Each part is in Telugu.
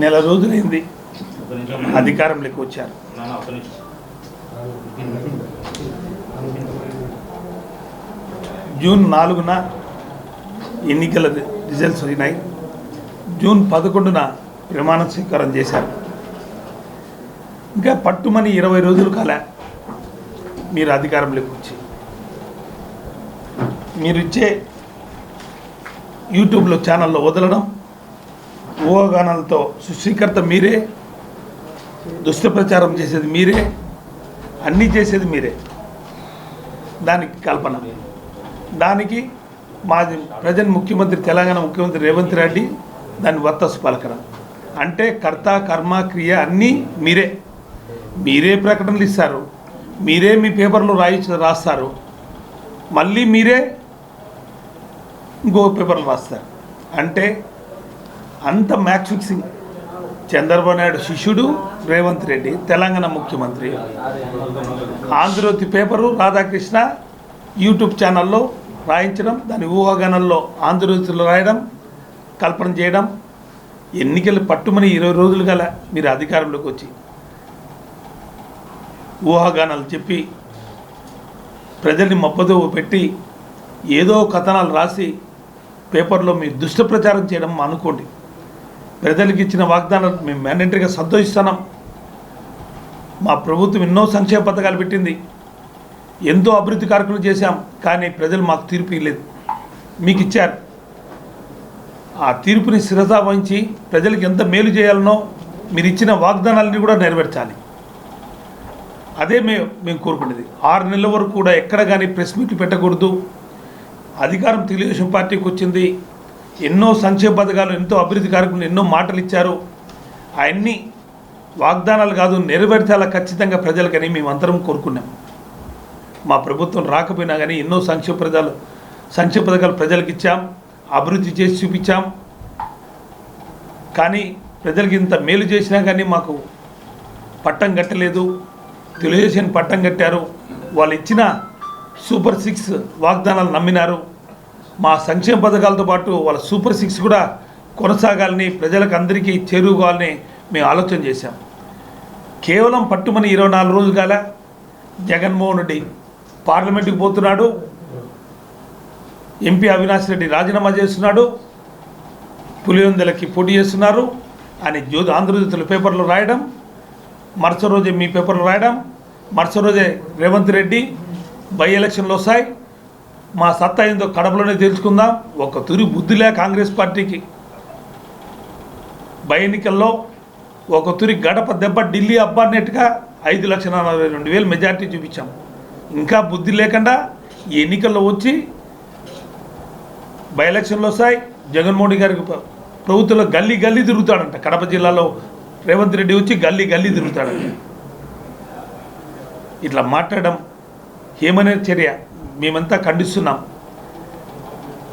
నెల రోజులైంది. అధికారంలోకి వచ్చారు. జూన్ నాలుగున ఎన్నికల రిజల్ట్స్ అయినాయి జూన్ పదకొండున ప్రమాణ స్వీకారం చేశారు. ఇంకా పట్టుమని ఇరవై రోజులు కాలే మీరు అధికారంలోకి వచ్చి. మీరు ఇచ్చే యూట్యూబ్లో ఛానల్లో వదలడం ఊహాగానాలతో సృష్టికర్త మీరే దుష్ట ప్రచారం చేసేది మీరే అన్నీ చేసేది మీరే. దానికి కల్పన. దానికి మాది ప్రజెంట్ ముఖ్యమంత్రి తెలంగాణ ముఖ్యమంత్రి రేవంత్ రెడ్డి దాన్ని వత్తసు పలకడం అంటే కర్త కర్మ క్రియ అన్నీ మీరే. మీరే ప్రకటనలు ఇస్తారు. మీరే మీ పేపర్లో రాయి రాస్తారు. మళ్ళీ మీరే ఇంకో పేపర్లు రాస్తారు. అంటే అంత మ్యాచ్ ఫిక్సింగ్. చంద్రబాబు నాయుడు శిష్యుడు రేవంత్ రెడ్డి తెలంగాణ ముఖ్యమంత్రి. ఆంధ్రజ్యోతి పేపరు రాధాకృష్ణ యూట్యూబ్ ఛానల్లో రాయించడం దాని ఊహాగానంలో ఆంధ్రజ్యోతిలో రాయడం కల్పన చేయడం. ఎన్నికలు పట్టుమని ఇరవై రోజులు గల మీరు అధికారంలోకి వచ్చి ఊహాగానాలు చెప్పి ప్రజల్ని మప్పదో పెట్టి ఏదో కథనాలు రాసి పేపర్లో మీ దుష్ట ప్రచారం చేయడం అనుకోండి. ప్రజలకు ఇచ్చిన వాగ్దానాలు మేము మ్యాండేటరీగా సంతోషిస్తున్నాం. మా ప్రభుత్వం ఎన్నో సంక్షేమ పథకాలు పెట్టింది. ఎంతో అభివృద్ధి కార్యక్రమాలు చేశాం కానీ ప్రజలు మాకు తీర్పు ఇవ్వలేదు. మీకు ఇచ్చారు. ఆ తీర్పుని శిరసా వహించి ప్రజలకు ఎంత మేలు చేయాలనో మీరు ఇచ్చిన వాగ్దానాలని కూడా నెరవేర్చాలి. అదే మేము మేము కోరుకునేది. ఆరు నెలల వరకు కూడా ఎక్కడ కానీ ప్రెస్ మీట్లు పెట్టకూడదు. అధికారం తెలుగుదేశం పార్టీకి వచ్చింది. ఎన్నో సంక్షేమ పథకాలు ఎంతో అభివృద్ధి కార్యక్రమాలు ఎన్నో మాటలు ఇచ్చారు. అవన్నీ వాగ్దానాలు కాదు నెరవేర్చాలా ఖచ్చితంగా ప్రజలకని మేమందరం కోరుకున్నాం. మా ప్రభుత్వం రాకపోయినా కానీ ఎన్నో సంక్షేమ పథకాలు సంక్షేమ పథకాలు ప్రజలకు ఇచ్చాం అభివృద్ధి చేసి చూపించాం. కానీ ప్రజలకి ఇంత మేలు చేసినా కానీ మాకు పట్టం కట్టలేదు. తెలుగుదేశం పట్టం కట్టారు. వాళ్ళు ఇచ్చిన సూపర్ సిక్స్ వాగ్దానాలు నమ్మినారు. మా సంక్షేమ పథకాలతో పాటు వాళ్ళ సూపర్ సిక్స్ కూడా కొనసాగాలని ప్రజలకు అందరికీ చేరుకోవాలని మేము ఆలోచన చేశాం. కేవలం పట్టుమని ఇరవై నాలుగు రోజులు కాల జగన్మోహన్ రెడ్డి పార్లమెంటుకు పోతున్నాడు. ఎంపీ అవినాష్ రెడ్డి రాజీనామా చేస్తున్నాడు. పులివెందులకి పోటీ చేస్తున్నారు. అని జ్యోతి ఆంధ్రజ్యోతుల పేపర్లో రాయడం. మరుస రోజే మీ పేపర్లో రాయడం. మరుస రోజే రేవంత్ రెడ్డి బై ఎలక్షన్లు వస్తాయి. మా సత్తా ఏందో కడపలోనే తెలుసుకుందాం ఒక తురి బుద్ధిలే కాంగ్రెస్ పార్టీకి. బై ఎన్నికల్లో ఒక తురి గడప దెబ్బ ఢిల్లీ అబ్బన్నట్టుగా ఐదు లక్షల నలభై రెండు వేలు మెజార్టీ చూపించాం. ఇంకా బుద్ధి లేకుండా ఎన్నికల్లో వచ్చి బై ఎలక్షన్లు వస్తాయి. జగన్మోహన్ గారికి ప్రభుత్వంలో గల్లీ గల్లీ తిరుగుతాడంట. కడప జిల్లాలో రేవంత్ రెడ్డి వచ్చి గల్లీ గల్లీ తిరుగుతాడంట. ఇట్లా మాట్లాడడం ఏమనే చర్య. మేమంతా ఖండిస్తున్నాం.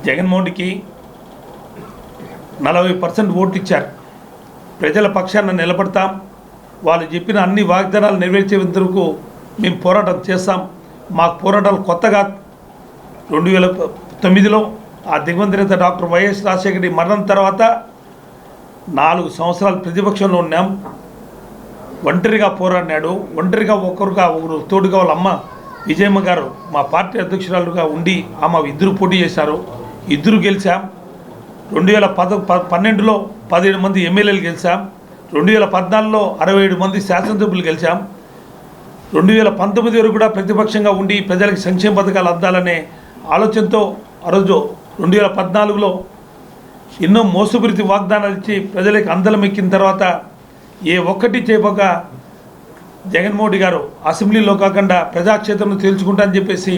జగన్మోహన్కి నలభై పర్సెంట్ ఓట్లు ఇచ్చారు. ప్రజల పక్షాన నిలబడతాం. వాళ్ళు చెప్పిన అన్ని వాగ్దానాలు నెరవేర్చేందుకు మేము పోరాటం చేస్తాం. మాకు పోరాటాలు కొత్తగా రెండు వేల తొమ్మిదిలో ఆ దిగ్వంతనేత డాక్టర్ వైఎస్ రాజశేఖర రెడ్డి మరణం తర్వాత నాలుగు సంవత్సరాలు ప్రతిపక్షంలో ఉన్నాం. ఒంటరిగా పోరాడినాడు. ఒంటరిగా ఒకరుగా ఒకరు తోడుగా వాళ్ళ అమ్మ విజయమ్మ గారు మా పార్టీ అధ్యక్షురాలుగా ఉండి ఆమె ఇద్దరు పోటీ చేశారు. ఇద్దరు గెలిచాం. రెండు వేల పద ప- పన్నెండులో పదిహేడు మంది ఎమ్మెల్యేలు గెలిచాం. రెండు వేల పద్నాలుగులో అరవై ఏడు మంది శాసనసభ్యులు గెలిచాం. రెండు వేల పంతొమ్మిది వరకు కూడా ప్రతిపక్షంగా ఉండి ప్రజలకు సంక్షేమ పథకాలు అందాలనే ఆలోచనతో ఆ రోజు రెండు వేల పద్నాలుగులో ఎన్నో మోసపూరిత వాగ్దానాలు ఇచ్చి ప్రజలకు అందలం ఎక్కిన తర్వాత ఏ ఒక్కటి చేయబోక జగన్మోహన్ రెడ్డి గారు అసెంబ్లీలో కాకుండా ప్రజాక్షేత్రంలో తేల్చుకుంటా అని చెప్పేసి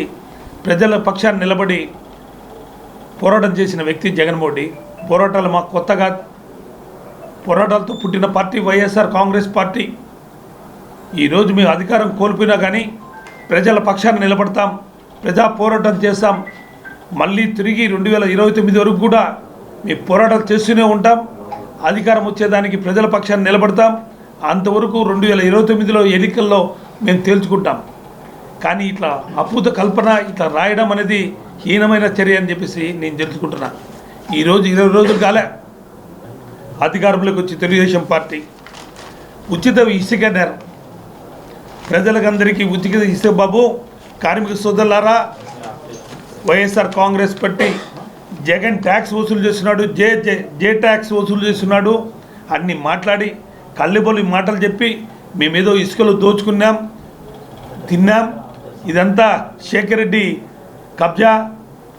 ప్రజల పక్షాన్ని నిలబడి పోరాటం చేసిన వ్యక్తి జగన్మోహన్ రెడ్డి పోరాటాలు మాకు కొత్తగా పోరాటాలతో పుట్టిన పార్టీ వైఎస్ఆర్ కాంగ్రెస్ పార్టీ. ఈరోజు మేము అధికారం కోల్పోయినా కానీ ప్రజల పక్షాన్ని నిలబడతాం. ప్రజా పోరాటం చేస్తాం. మళ్ళీ తిరిగి రెండు వేల ఇరవై తొమ్మిది వరకు కూడా మేము పోరాటాలు చేస్తూనే ఉంటాం. అధికారం వచ్చేదానికి ప్రజల పక్షాన్ని నిలబడతాం. అంతవరకు రెండు వేల ఇరవై తొమ్మిదిలో ఎన్నికల్లో మేము తేల్చుకుంటాం. కానీ ఇట్లా అద్భుత కల్పన ఇట్లా రాయడం అనేది హీనమైన చర్య అని చెప్పేసి నేను తెలుసుకుంటున్నా. ఈరోజు ఇరవై రోజులు కాలే అధికారంలోకి వచ్చి తెలుగుదేశం పార్టీ ఉచిత ఇసుక నేరం. ప్రజలకందరికీ ఉచిత ఇసుక బాబు కార్మిక సోదరులారా YSR Congress party Jagan tax వసూలు చేస్తున్నాడు జే జే జే ట్యాక్స్ వసూలు చేస్తున్నాడు అన్ని మాట్లాడి కళ్ళిబొలి మాటలు చెప్పి మేమేదో ఇసుకలు దోచుకున్నాం తిన్నాం. ఇదంతా శేఖర్ రెడ్డి కబ్జా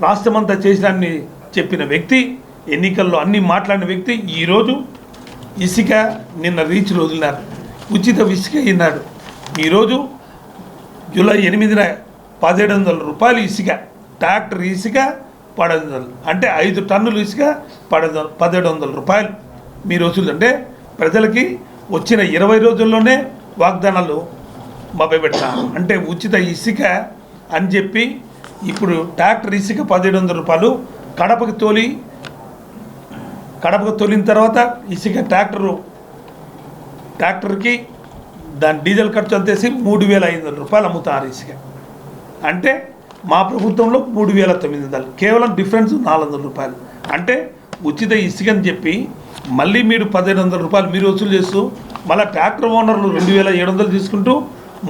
రాష్ట్రమంతా చేసినాన్ని చెప్పిన వ్యక్తి ఎన్నికల్లో అన్ని మాట్లాడిన వ్యక్తి ఈరోజు ఇసుక నిన్న రీచ్లు వదిలినారు. ఉచిత ఇసుక అయినాడు ఈరోజు జూలై ఎనిమిదిన పదిహేడు వందల రూపాయలు ఇసుక ట్రాక్టర్ ఇసుక పదహైదు వందలు అంటే ఐదు టన్నులు ఇసుక పదహైదు పదిహేడు వందల రూపాయలు. మీరు వసూలు అంటే ప్రజలకి వచ్చిన ఇరవై రోజుల్లోనే వాగ్దానాలు మభ్యపెడతాను అంటే ఉచిత ఇసుక అని చెప్పి ఇప్పుడు ట్రాక్టర్ ఇసుక పదిహేడు వందల రూపాయలు కడపకి తోలి కడపకు తోలిన తర్వాత ఇసుక ట్రాక్టరు ట్రాక్టర్కి దాని డీజిల్ ఖర్చు అంతేసి మూడు వేల ఐదు వందల రూపాయలు అమ్ముతారు ఇసుక. అంటే మా ప్రభుత్వంలో మూడు వేల తొమ్మిది వందలు. కేవలం డిఫరెన్స్ నాలుగు వందల రూపాయలు. అంటే ఉచిత ఇసుక అని చెప్పి మళ్ళీ మీరు పదిహేను వందల రూపాయలు మీరు వసూలు చేస్తూ మళ్ళీ ట్రాక్టర్ ఓనర్లు రెండు వేల ఏడు వందలు తీసుకుంటూ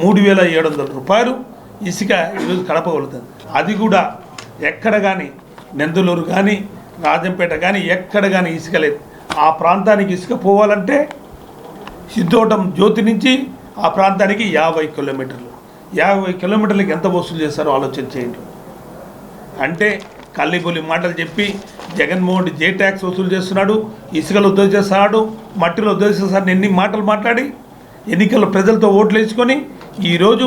మూడు వేల ఏడు వందల రూపాయలు ఇసుక ఈరోజు కడపగలుగుతుంది అది కూడా ఎక్కడ కానీ నెందులూరు కానీ రాజంపేట కానీ ఎక్కడ కానీ ఇసుక లేదు. ఆ ప్రాంతానికి ఇసుక పోవాలంటే సిద్ధోటం జ్యోతి నుంచి ఆ ప్రాంతానికి యాభై కిలోమీటర్లు. యాభై కిలోమీటర్లకు ఎంత వసూలు చేస్తారో ఆలోచన చేయండి. అంటే కల్లిబొలి మాటలు చెప్పి జగన్మోహన్ రెడ్డి జే ట్యాక్స్ వసూలు చేస్తున్నాడు ఇసుకలు ఉద్దేశిస్తున్నాడు మట్టిలో ఉద్దేశిస్తాడు ఎన్ని మాటలు మాట్లాడి ఎన్నికల్లో ప్రజలతో ఓట్లు వేసుకొని ఈరోజు